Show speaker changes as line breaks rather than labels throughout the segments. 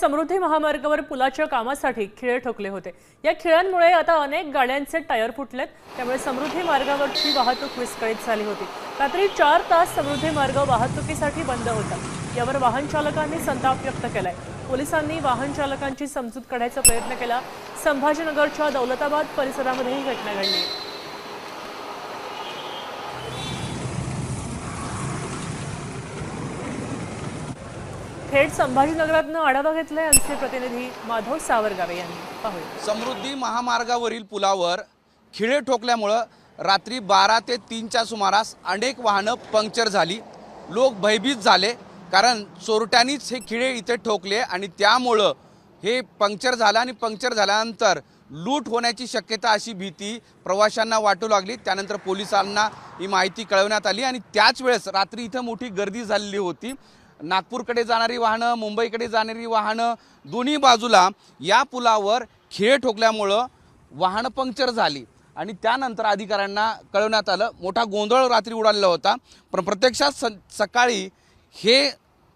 समृद्धी महामार्गावर पुलाच्या कामासाठी खिळे ठोकले होते. या खिळ्यांमुळे आता अनेक गाड्यांचे टायर फुटलेत. त्यामुळे समृद्धी मार्गावरची वाहतूक विस्कळीत झाली होती. रात्री चार तास समृद्धी मार्ग वाहतुकीसाठी बंद होता. यावर वाहन चालकांनी संताप व्यक्त केलाय. पोलिसांनी वाहन चालकांची समजूत काढायचा प्रयत्न केला. संभाजीनगरच्या दौलताबाद परिसरामध्ये ही घटना घडली. थेट संभाजीनगरातनं आढावा घेतलाय आमचे प्रतिनिधी माधव सावरगावे यांनी. पाहूया.
समृद्धी महामार्गावरील पुलावर खिळे ठोकल्यामुळं रात्री बारा ते तीनच्या सुमारास अनेक वाहनं पंक्चर झाली. लोक भयभीत झाले कारण चोरट्यांनीच हे खिळे इथे ठोकले आणि त्यामुळं हे पंक्चर झालं आणि पंक्चर झाल्यानंतर लूट होण्याची शक्यता अशी भीती प्रवाशांना वाटू लागली. त्यानंतर पोलिसांना ही माहिती कळवण्यात आली आणि त्याच वेळेस रात्री इथं मोठी गर्दी झालेली होती. नागपूरकडे जाणारी वाहनं मुंबईकडे जाणारी वाहनं दोन्ही बाजूला या पुलावर खेळ ठोकल्यामुळं वाहनं पंक्चर झाली. आणि त्यानंतर अधिकाऱ्यांना कळवण्यात आलं मोठा गोंधळ रात्री उडालेला होता. पण प्रत्यक्षात स सकाळी हे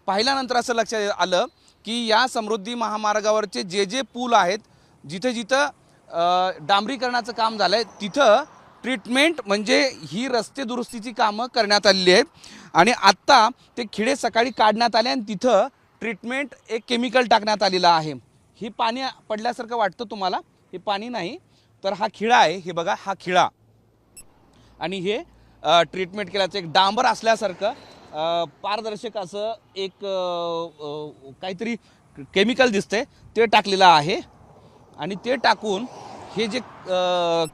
पाहिल्यानंतर असं लक्षात आलं की या समृद्धी महामार्गावरचे जे जे पूल आहेत जिथे जिथं डांबरीकरणाचं काम झालं आहे तिथं ट्रीटमेंट म्हणजे ही रस्ते दुरुस्तीची कामं करण्यात आलेली आहेत. आणि आत्ता ते खिडे सकाळी काढण्यात आले आणि तिथं ट्रीटमेंट एक केमिकल टाकण्यात आलेलं आहे. ही पाणी पडल्यासारखं वाटतं तुम्हाला? हे पाणी नाही तर हा खिळा आहे. हे बघा हा खिळा. आणि हे ट्रीटमेंट केल्याचं एक डांबर असल्यासारखं पारदर्शक असं एक काहीतरी केमिकल दिसते ते टाकलेलं आहे. आणि ते टाकून हे जे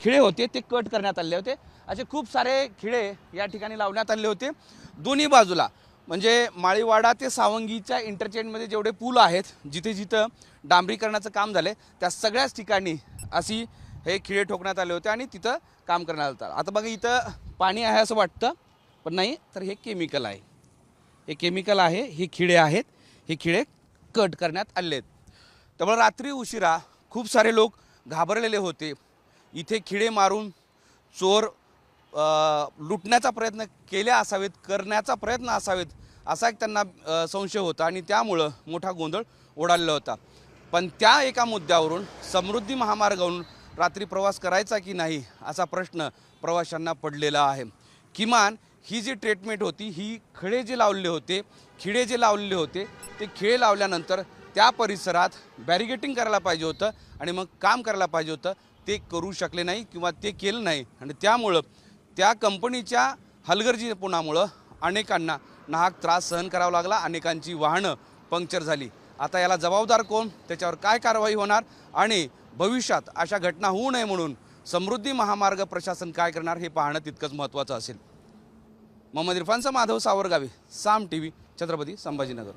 खिळे होते ते कट करण्यात आले होते. असे खूप सारे खिळे या ठिकाणी लावण्यात आले होते. दोन्ही बाजूला म्हणजे माळीवाडा ते सावंगीच्या इंटरचेंजमध्ये जेवढे पूल आहेत जिथे जिथं डांबरीकरणाचं काम झालं त्या सगळ्याच ठिकाणी अशी हे खिळे ठोकण्यात आले होते आणि तिथं काम करण्यात आलं आता बघा इथं पाणी आहे असं वाटतं पण नाही तर हे केमिकल आहे. हे केमिकल आहे हे खिळे आहेत हे खिळे कट करण्यात आले आहेत त्यामुळे रात्री उशिरा खूप सारे लोक घाबरलेले होते. इथे खिळे मारून चोर लुटण्याचा प्रयत्न केले असावेत करण्याचा प्रयत्न असावेत असा एक त्यांना संशय होता आणि त्यामुळं मोठा गोंधळ ओढालेला होता. पण त्या एका मुद्द्यावरून समृद्धी महामार्गावरून रात्री प्रवास करायचा की नाही असा प्रश्न प्रवाशांना पडलेला आहे. किमान ही जी ट्रीटमेंट होती ही खिळे जे लावलेले होते खिळे जे लावलेले होते ते खिळे लावल्यानंतर त्या परिसरात बॅरिगेटिंग करायला पाहिजे होतं आणि मग काम करायला पाहिजे होतं. ते करू शकले नाही किंवा ते केलं नाही. आणि त्यामुळं त्या कंपनीच्या हलगर्जीपणामुळं अनेकांना नाहक त्रास सहन करावा लागला. अनेकांची वाहनं पंक्चर झाली. आता याला जबाबदार कोण? त्याच्यावर काय कारवाई होणार? आणि भविष्यात अशा घटना होऊ नये म्हणून समृद्धी महामार्ग प्रशासन काय करणार हे पाहणं तितकंच महत्त्वाचं असेल. मोहम्मद इरफानचा माधव सावरगावी साम टी व्ही छत्रपती संभाजीनगर.